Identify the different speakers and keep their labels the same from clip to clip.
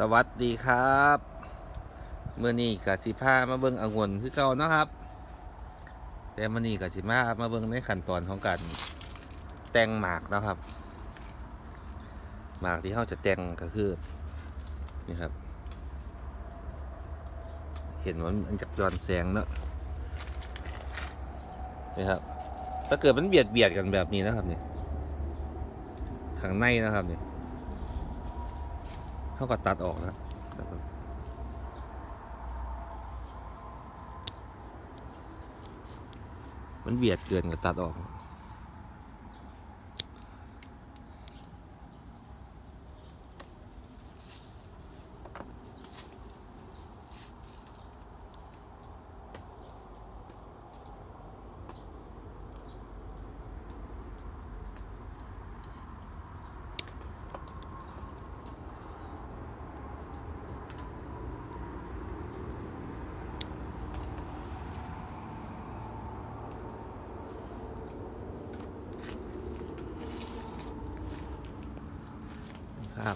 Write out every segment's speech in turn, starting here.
Speaker 1: สวัสดีครับเมื่อนี้กสิพามาเบิ่งองุ่นคือเก่านะครับ แต่มื่อนี้กสิมามาเบิ่งในขั้นตอนของการแต่งหมากนะครับ หมากที่เขาจะแต่งก็คือนี่ครับ เห็นว่ามันจากย้อนแสงเนาะนี่ครับ ถ้าเกิดมันเบียดเบียดกันแบบนี้นะครับนี่ข้างในนะครับนี่ เขาก็ตัดออกนะมันเบียดเกินกับตัดออก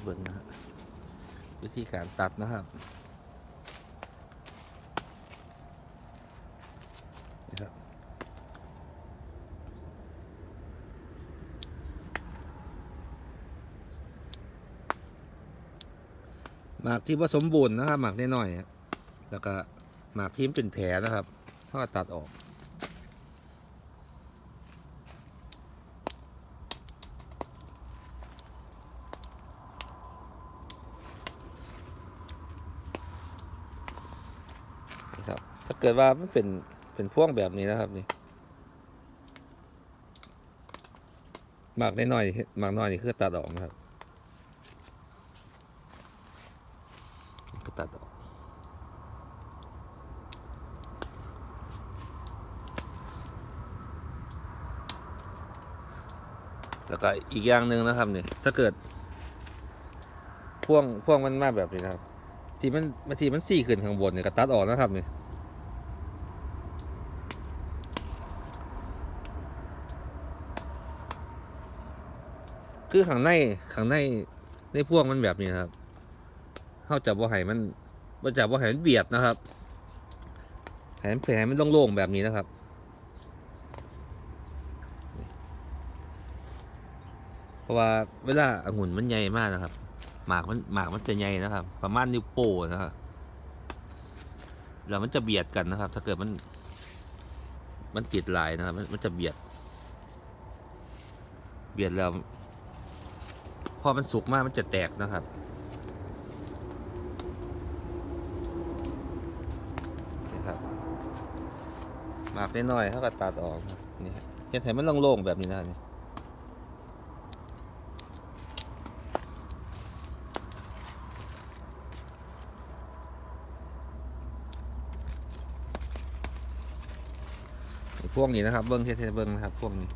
Speaker 1: เบิ่งนะวิธีการตัดนะครับนี่ครับหมากที่ผสมบูรณ์นะครับหมากน้อยๆอะแล้วก็หมากที่มันเป็นแผลนะครับก็ตัดออก นะครับ ถ้า เกิดว่ามันเป็นเป็นพ่วงแบบนี้นะครับนี่หมากน้อยๆหมากน้อยนี่คือตัดออกนะครับก็ตัดออกแล้วก็อีกอย่างหนึ่งนะครับนี่ถ้าเกิดพ่วงพ่วงมันมากแบบนี้นะครับ ที่มันบางทีมันสี่ขึ้นข้างบนเนี่ยก็ตัดออกนะครับนี่ คือข้างในข้างในในพวงมันแบบนี้ครับเข้าจับว่าไห้มันว่าจับว่าไห้มันเบียดนะครับแผนแผลมันโล่งๆแบบนี้นะครับ เพราะว่าเวลาองุ่นมันใหญ่มากนะครับ หมากมันหมากมันจะใหญ่นะครับ ประมาณนิ้วโป้นะครับแล้วมันจะเบียดกันนะครับ ถ้าเกิดมัน มันติดลายนะครับ มันมันจะเบียด เบียดแล้ว พอมันสุกมากมันจะแตกนะครับ นี่ครับ หมากน้อยๆเขาก็ตัดออกนี่ครับเห็นไหมมันโล่งๆแบบนี้นะครับนี่พวกนี้นะครับ เบิ้งเทสเบิ้งนะครับ พวกนี้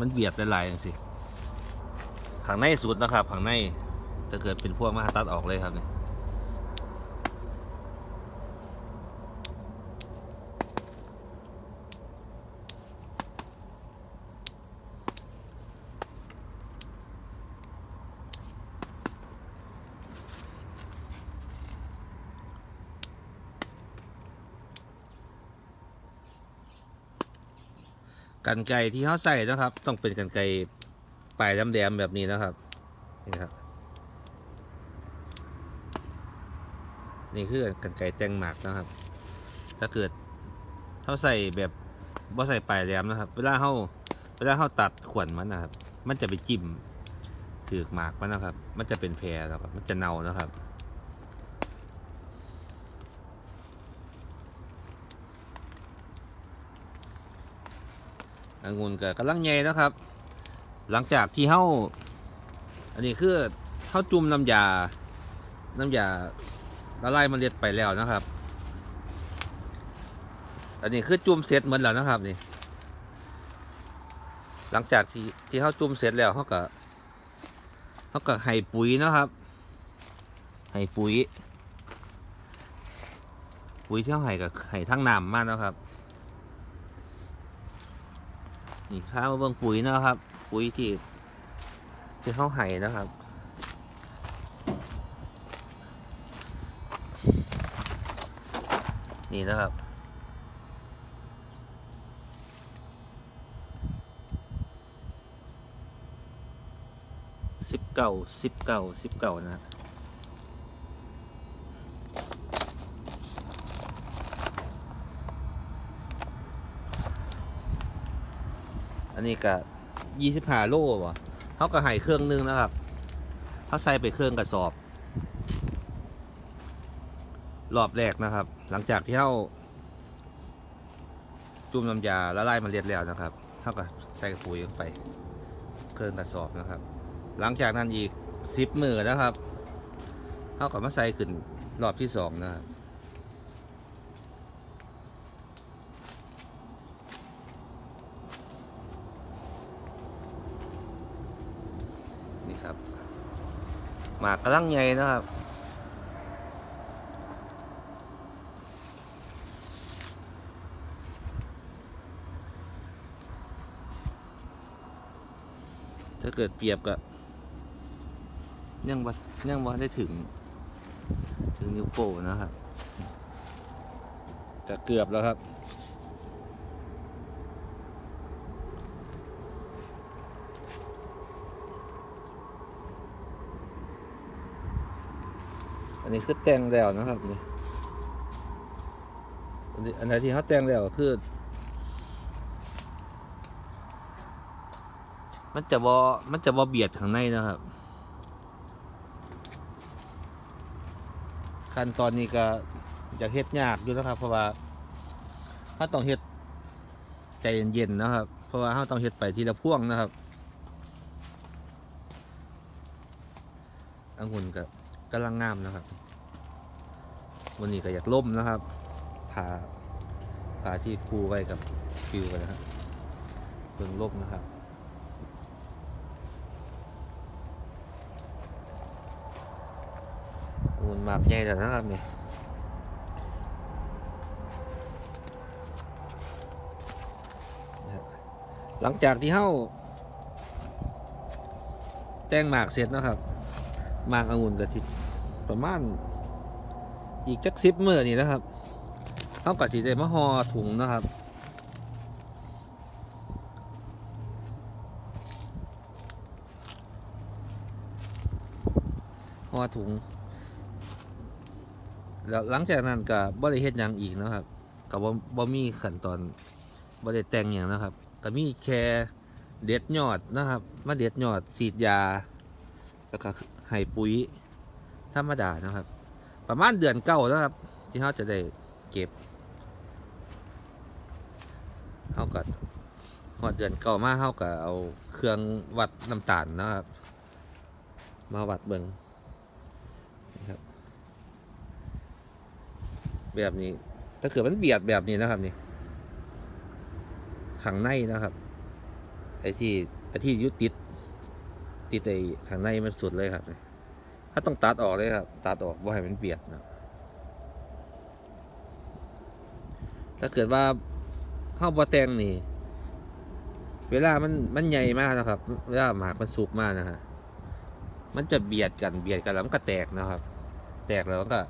Speaker 1: มันเบียดหลายๆอย่งสิข้างในสุดนะครับข้างในจะเกิดเป็นพวกมาตัดออกเลยครับเนี่ย กันไก่ที่เขาใส่นะครับ ต้องเป็นกันไก่ปลายแหลมๆแบบนี้นะครับนี่ครับ นี่คือกันไก่แตงหมากนะครับ ถ้าเกิดเขาใส่แบบว่าใส่ปลายแหลมนะครับ เวลาเขาเวลาเขาตัดขวนมันนะครับ มันจะไปจิ้มถือหมากมันนะครับ มันจะเป็นแพรแล้วครับมันจะเน่านะครับ องุ่นก็กำลังใหญ่นะครับ หลังจากที่เฮาอันนี้คือเฮาจุ่มน้ำยา น้ำยาละลายมันเล็ดไปแล้วนะครับ อันนี้คือจุ่มเสร็จเหมือนแล้วนะครับนี่ หลังจากที่ที่เฮาจุ่มเสร็จแล้วเฮาก็เฮาก็ให้ปุ๋ยนะครับให้ปุ๋ย ปุ๋ยที่เฮาให้ก็ให้ทั้งน้ำมากนะครับ นี่ข้ามาเบิ่งปุ๋ยนะครับ ปุ๋ยที่ที่เขาไห้นะครับ นี่นะครับสิบเก่าสิบเก่าสิบเก่านะครับ อันนี้ก็ยี่สิบห้าโลบ่เขาก็ให้เครื่องนึงนะครับเขาใส่ไปเครื่องกระสอบ รอบแรกนะครับ หลังจากที่เขาจุ่มน้ำยาละลายเมาเรียดแล้วนะครับเขาก็ใส่ปุ๋ยลงไป เครื่องกระสอบนะครับ หลังจากนั้นอีกสิบมือนะครับเขาก็มาใส่ขึ้นรอบที่สองนะครับ นี่ครับ หมากกระลังใหญ่นะครับถ้าเกิดเปรียบกับยังว่ายังว่าได้ถึง ถึงนิ้วโป้นะครับ แต่เกือบแล้วครับ อันนี้คือแต่งแล้วนะครับนี่อันนี้อันไหนที่เขาแต่งแล้วก็คือ มันจะบอมันจะบอเบียดข้างในนะครับ ขั้นตอนนี้ก็อยากเฮ็ดยากอยู่นะครับ เพราะว่าถ้าต้องเฮ็ดใจเย็นๆนะครับ เพราะว่าเราต้องเฮ็ดไปทีละพ่วงนะครับองุ่นก็ กำลังงามนะครับ วันนี้ก็อยากล่มนะครับผาผาที่ปูไว้กับฟิวกันนะครับเพิ่งล่มนะครับมูลหมากใหญ่แต่นะครับเนี่นะครับหลังจากที่เฮ้าแต่งหมากเสร็จนะครับหมากองุ่นกะทิ ประมาณอีกจักสิบมื่อนี่นะครับเขากะทิได้มาห่อถุงนะครับหอถุง แล้วหลังจากนั้นก็บ่ได้เฮ็ดยังอีกนะครับก็บ่บ่มีขั้นตอนบ่ได้แต่งหยังนะครับก็มีแค่เด็ดยอดนะครับ มาเด็ดยอดฉีดยา แล้วก็ให้ปุ๋ย ธรรมดานะครับ ประมาณเดือนเก้านะครับ ที่เขาจะได้เก็บเขาก็หอดเดือนเก้ามาเขาก็เอาเครื่องวัดน้ำตาลนะครับ มาวัดเบิงนะครับแบบนี้ ถ้าเกิดมันเบียดแบบนี้นะครับนี่ข้างในนะครับไอ้ที่ไอ้ที่ยุติดติดไอ้ข้างในมันสุดเลยครับ ถ้าต้องตัดออกเลยครับ ตัดออกว่าให้มันเบียดนะถ้าเกิดว่าเข้าบอแตงนี่ เวลามันมันใหญ่มากนะครับ เวลาหมากมันสุกมากนะฮะมันจะเบียดกันเบียดกันแล้วมันก็แตกนะครับ แตกแล้วมันก็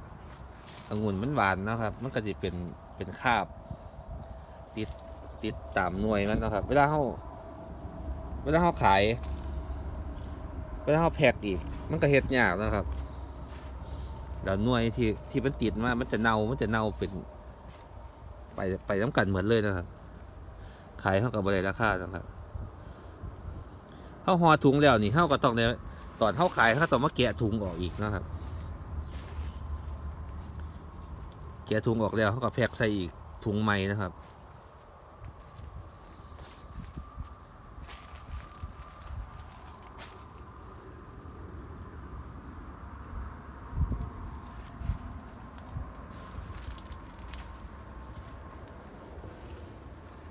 Speaker 1: องุ่นมันหวานนะครับ มันก็จะเป็นเป็นคราบ ติดติดตามหน่วยมันนะครับ เวลาเขาเวลาเขาขาย วลาเขาแพ็กอีก มันก็เฮ็ดยากนะครับแล้วหน่วยที่ที่มันติดมามันจะเน่ามันจะเน่าเป็นไปไปน้ำกันเหมือนเลยนะครับ ขายเขากับบริราคานะครับเขาห่อถุงแล้วนี่เขาก็ต้องในตอนเขาขายเขาต้องมาแกะถุงออกอีกนะครับ แกะถุงออกแล้วเขาก็แพ็กใส่อีกถุงใหม่นะครับ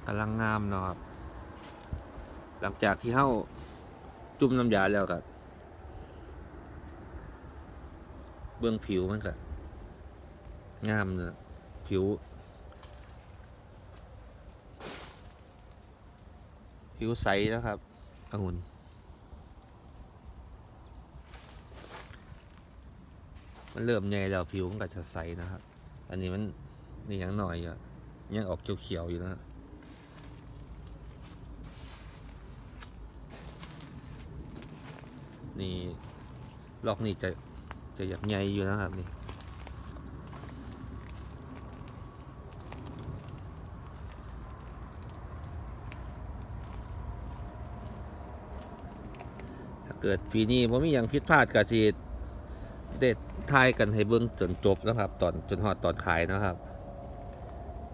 Speaker 1: กำลังงามเนาะครับ หลังจากที่เข้าจุ่มน้ำยาแล้วครับเบื้องผิวมันก็งามเนอะผิว ผิวใสนะครับองุ่นมันเริ่มใหญ่แล้วผิวมันก็จะใสนะครับ อันนี้มันนี่ยังหน่อยอยู่ยังออกเขียวๆอยู่นะครับ นี่ล็อกนี่จะจะอยากใหญ่อยู่นะครับนี่ถ้าเกิดปีนี้ผมมีอย่างผิดพลาดกับจีเด็ดทายกันให้เบิ้งจนจบนะครับ ตอนจนหอดตอนขายนะครับ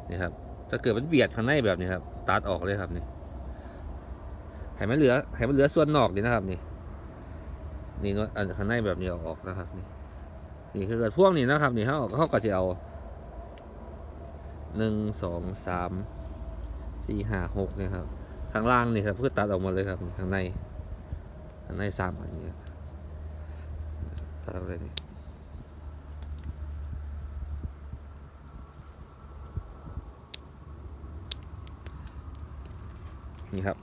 Speaker 1: นี่ครับถ้าเกิดมันเบียดข้างในแบบนี้ครับตัดออกเลยครับนี่ให้มันเหลือให้มันเหลือส่วนนอกนี่นะครับนี่ นี่เนอะอันข้างในแบบนี้เอาออกนะครับนี่นี่คือเกิดพวกนี้นะครับ นี่เขาเขาก็จะเอาหนึ่งสองสามสี่ห้าหกเนี่ยครับข้างล่างนี่ครับเพื่อตัดออกหมาเลยครับข้างในข้างในสามอันนี้ตัดออกเลยนี่นี่ครับ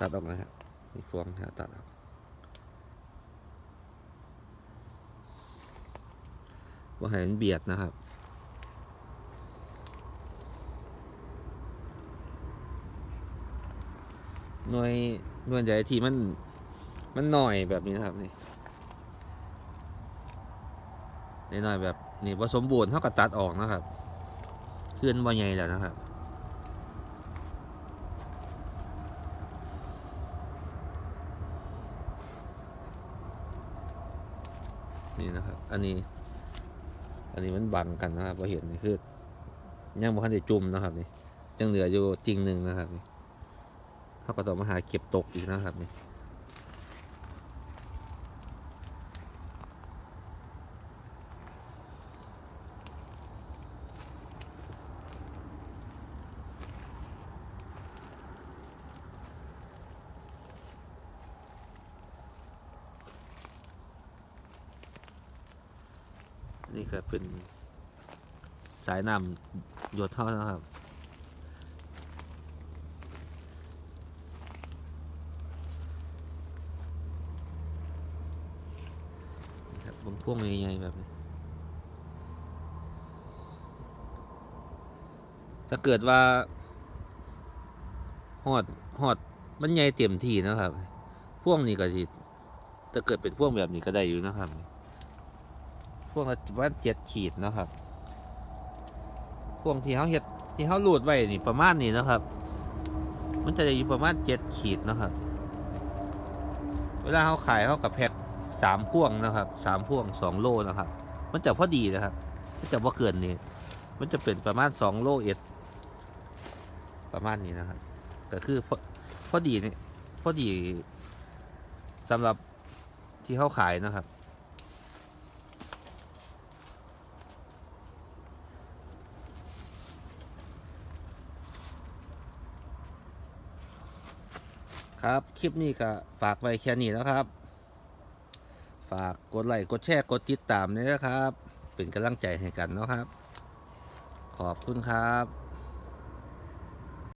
Speaker 1: ตัดออกนะครับ นี่พวงนะตัดออกว่าให้มันเบียดนะครับหน่วยหน่วยใหญ่ที่มันมันหน่อยแบบนี้นะครับนี่นหน่อยแบบนี่ผสมบูรณ์เท่ากับตัดออกนะครับเคลื่อนบ่ใหญ่แล้วนะครับ นี่นะครับ อันนี้ อันนี้มันบังกันนะครับเราเห็นนี่คือยังบ่ทันได้จุ่มนะครับนี่ยังเหลืออยู่จริงหนึ่งนะครับนี่เขาก็ต้องมาหาเก็บตกอีกนะครับนี่ นี่ก็เป็นสายน้ำหยดเท่านะครับ นี่ครับบางพวงใหญ่ๆแบบนี้ ถ้าเกิดว่าหอดหอดมันใหญ่เต็มที่นะครับพวงนี้ก็สิถ้าเกิดเป็นพวงแบบนี้ก็ได้อยู่นะครับ พวงละประมาณเจ็ดขีดนะครับพวงที่เขาเฮ็ดที่เขาหลูดไว้นี่ประมาณนี้นะครับ มันจะได้อยู่ประมาณเจ็ดขีดนะครับ เวลาเขาขายเขากับแพ็คสามพวงนะครับสามพวงสองโลนะครับ มันจะพอดีนะครับ มันจะว่าเกินนี่มันจะเป็นประมาณสองโลเอ็ดประมาณนี้นะครับก็คือพอพอดีนี่พอดีสำหรับที่เขาขายนะครับ ครับ คลิปนี้ก็ฝากไว้แค่นี้แล้วครับ ฝากกดไลค์กดแชร์กดติดตามด้วยนะครับ เป็นกำลังใจให้กันนะครับ ขอบคุณครับ